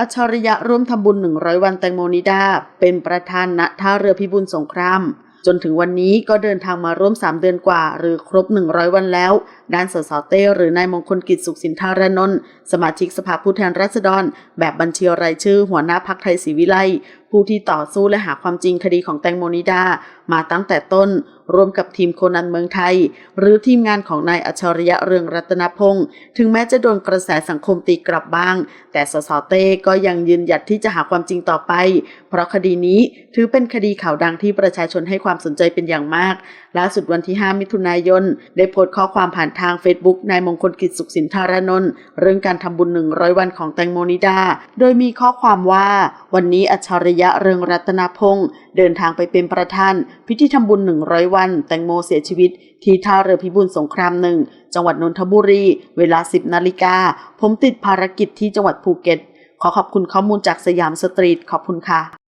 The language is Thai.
อัจฉริยะร่วมทำบุญ 100 วันแตงโมนิดา เป็นประธานณท่าเรือพิบูลสงคราม จนถึงวันนี้ก็เดินทางมาร่วม 3 เดือนกว่า หรือครบ 100 วันแล้ว ด้านสสเต้หรือนายมงคลกิจสุขสินธารนนท์สมาชิกสภาผู้แทนราษฎร แบบบัญชีรายชื่อ หัวหน้าพักไทยศรีวิไลผู้ที่ต่อสู้และหาความจริงคดีของแตงโมนิดา มาตั้งแต่ต้นร่วมกับทีมโคนันเมืองไทย หรือทีมงานของนายอัจฉริยะเรืองรัตนพงศ์ถึงแม้จะโดนกระแสสังคมตีกลับบ้าง แต่สสเต้ก็ยังยืนหยัดที่จะหาความจริงต่อไป เพราะคดีนี้ถือเป็นคดีข่าวดังที่ประชาชนให้ความสนใจเป็นอย่างมากล่าสุดวันที่ 5 มิถุนายน ได้โพสต์ข้อความผ่านทาง Facebook นายมงคลกิจสุขสินธารนนท์เรื่องการทำบุญ 100 วันของแตงโมนิดา โดยมีข้อความว่า วันนี้อัจฉริยะเรืองรัตนพงศ์เดินทางไปเป็นประธาน พิธีทำบุญ 100 วัน แตงโมเสียชีวิต ที่ท่าเรือพิบูลสงครามหนึ่งจังหวัดนนทบุรี เวลา 10 นาฬิกา ผมติดภารกิจที่จังหวัดภูเก็ต ขอขอบคุณข้อมูลจากสยามสตรีท ขอบคุณค่ะ